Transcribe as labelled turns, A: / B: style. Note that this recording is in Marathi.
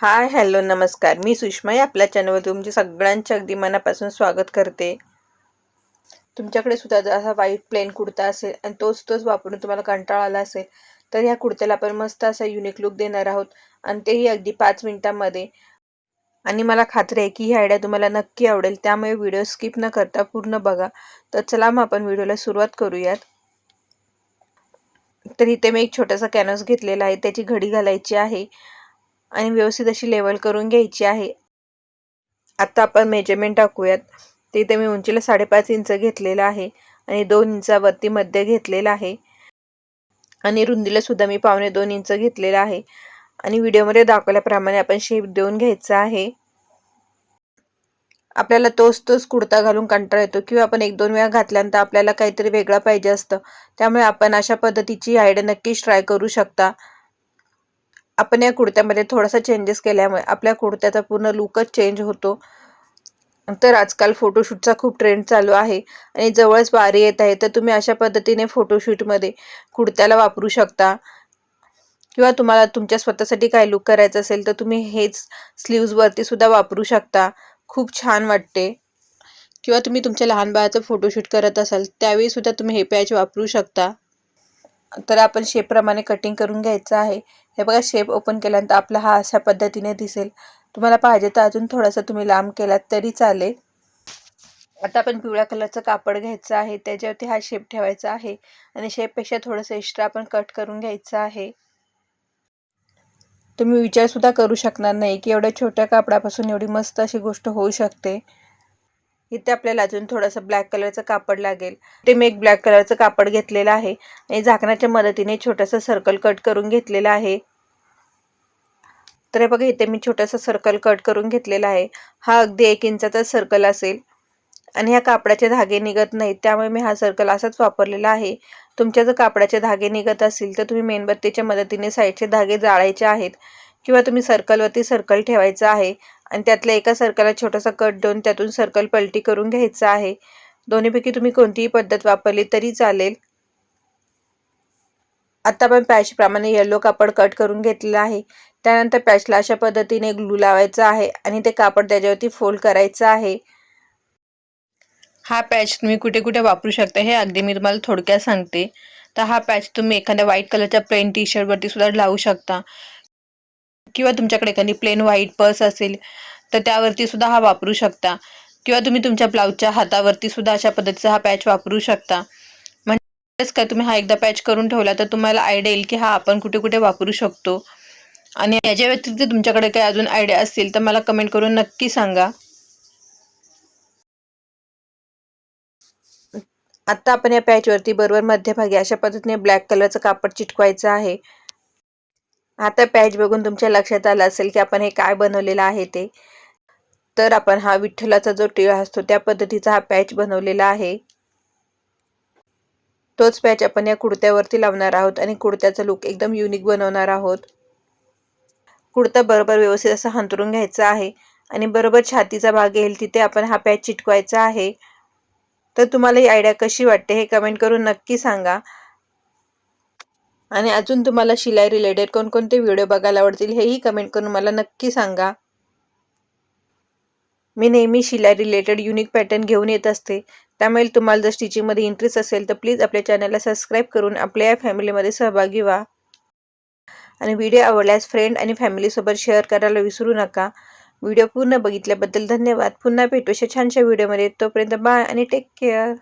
A: हाय हॅलो नमस्कार. मी सुषमा या आपल्या चॅनलवर तुमचे सगळ्यांचे अगदी मनापासून स्वागत करते. तुमच्याकडे सुद्धा जर असा व्हाईट प्लेन कुर्ता असेल आणि तोच तोच वापरून तुम्हाला कंटाळा आला असेल तर ह्या कुर्त्याला आपण मस्त असा युनिक लुक देणार आहोत. आणि तेही अगदी पाच मिनिटांमध्ये. आणि मला खात्री आहे की ही आयडिया तुम्हाला नक्की आवडेल. त्यामुळे व्हिडिओ स्किप न करता पूर्ण बघा. तर चला मग आपण व्हिडिओला सुरुवात करूयात. तर इथे मी एक छोटासा कॅनव्हास घेतलेला आहे. त्याची घडी घालायची आहे. आणि व्यवस्थित अशी लेवल करून घ्यायची आहे. आत्ता आपण मेजरमेंट टाकूयात. तिथे मी उंचीला साडेपाच इंच घेतलेलं आहे आणि दोन इंचावरती मध्य घेतलेला आहे. आणि रुंदीला सुद्धा मी पावणे दोन इंच घेतलेला आहे. आणि व्हिडिओमध्ये दाखवल्याप्रमाणे आपण शेप देऊन घ्यायचा आहे. आपल्याला तोच तोच कुडता घालून कंटाळा येतो किंवा आपण एक दोन वेळा घातल्यानंतर आपल्याला काहीतरी वेगळं पाहिजे असतं. त्यामुळे आपण अशा पद्धतीची आयडिया नक्कीच ट्राय करू शकता. आपण या कुर्त्यामध्ये थोडासा चेंजेस केल्यामुळे आपल्या कुर्त्याचा पूर्ण लुकच चेंज होतो. तर आजकाल फोटोशूटचा खूप ट्रेंड चालू आहे आणि जवळच वारी येत आहे तर तुम्ही अशा पद्धतीने फोटोशूटमध्ये कुर्त्याला वापरू शकता. किंवा तुम्हाला तुमच्या स्वतःसाठी काय लुक करायचं असेल तर तुम्ही हेच स्लीव्जवरती सुद्धा वापरू शकता. खूप छान वाटते. किंवा तुम्ही तुमच्या लहान बाळाचं फोटोशूट करत असाल त्यावेळी सुद्धा तुम्ही हे पॅच वापरू शकता. तर आपण शेपप्रमाणे कटिंग करून घ्यायचं आहे. हे बघा शेप ओपन केल्यानंतर आपला हा अशा पद्धतीने दिसेल. तुम्हाला पाहिजे तर अजून थोडासा तुम्ही लांब केलात तरी चालेल. आता आपण पिवळ्या कलरचं कापड घ्यायचं आहे. त्याच्यावरती हा शेप ठेवायचा आहे. आणि शेपपेक्षा थोडंसं एक्स्ट्रा आपण कट करून घ्यायचं आहे. तुम्ही विचारसुद्धा करू शकणार नाही की एवढ्या छोट्या कापडापासून एवढी मस्त अशी गोष्ट होऊ शकते. इथे आपल्याला अजून थोडंसं ब्लॅक कलरचं कापड लागेल. ते मी एक ब्लॅक कलरचं कापड घेतलेलं आहे. आणि झाकण्याच्या मदतीने छोटंसं सर्कल कट करून घेतलेलं आहे. तर बघा इथे मी छोटंसं सर्कल कट करून घेतलेला आहे. हा अगदी एक इंचाचा सर्कल असेल. आणि ह्या कापडाचे धागे निघत नाहीत. त्यामुळे मी हा सर्कल असाच वापरलेला आहे. तुमच्या जर कापडाचे धागे निघत असतील तर तुम्ही मेणबत्तीच्या मदतीने साईडचे धागे जाळायचे आहेत. किंवा तुम्ही सर्कलवरती सर्कल ठेवायचं आहे आणि त्यातल्या एका सर्कलला छोटासा कट देऊन त्यातून सर्कल पलटी करून घ्यायचा आहे. दोन्हीपैकी तुम्ही कोणतीही पद्धत वापरली तरी चालेल. आत्ता आपण पॅचप्रमाणे येल्लो कापड कट करून घेतलेलं आहे. त्यानंतर पॅचला अशा पद्धतीने ग्लू लावायचा आहे आणि ते कापड त्याच्यावरती फोल्ड करायचं आहे. हा पॅच तुम्ही कुठे कुठे वापरू शकता हे अगदी मी तुम्हाला थोडक्यात सांगते. तर हा पॅच तुम्ही एखाद्या व्हाईट कलरच्या प्लेन टी शर्टवरती सुद्धा लावू शकता. किंवा तुमच्याकडे एखादी प्लेन व्हाईट पर्स असेल तर त्यावरती सुद्धा हा वापरू शकता. किंवा तुम्ही तुमच्या ब्लाऊजच्या हातावरती सुद्धा अशा पद्धतीचा हा पॅच वापरू शकता. म्हणजेच काय तुम्ही हा एकदा पॅच करून ठेवला तर तुम्हाला आयडिया येईल की हा आपण कुठे कुठे वापरू शकतो. आणि याच्या व्यतिरिक्त तुमच्याकडे काही अजून आयडिया असतील तर मला कमेंट करून नक्की सांगा. आता आपण या पॅचवरती बरोबर मध्यभागी अशा पद्धतीने ब्लॅक कलरचं कापड चिटकवायचं आहे. आता पॅच बघून तुमच्या लक्षात आलं असेल की आपण हे काय बनवलेलं आहे ते. तर आपण हा विठ्ठलाचा जो टिळा असतो त्या पद्धतीचा हा पॅच बनवलेला आहे. तोच पॅच आपण या कुडत्यावरती लावणार आहोत आणि कुडत्याचा लुक एकदम युनिक बनवणार आहोत. कुडता बरोबर व्यवस्थित असं हंतरून घ्यायचा आहे आणि बरोबर छातीचा भाग येईल तिथे आपण हा पॅच चिटकवायचा आहे. तर तुम्हाला ही आयडिया कशी वाटते हे कमेंट करून नक्की सांगा. आणि अजून तुम्हाला शिलाई रिलेटेड कोणकोणते व्हिडिओ बघायला आवडतील हेही कमेंट करून मला नक्की सांगा. मी नेहमी शिलाई रिलेटेड युनिक पॅटर्न घेऊन येत असते. त्यामुळे तुम्हाला जर स्टिचिंगमध्ये इंटरेस्ट असेल तर प्लीज आपल्या चॅनलला सबस्क्राईब करून आपल्या या फॅमिलीमध्ये सहभागी व्हा. आणि व्हिडिओ आवडल्यास फ्रेंड आणि फॅमिलीसोबत शेअर करायला विसरू नका. व्हिडिओ पूर्ण बघितल्याबद्दल धन्यवाद. पुन्हा भेटू अशा छानशा व्हिडिओमध्ये तोपर्यंत बाय आणि टेक केअर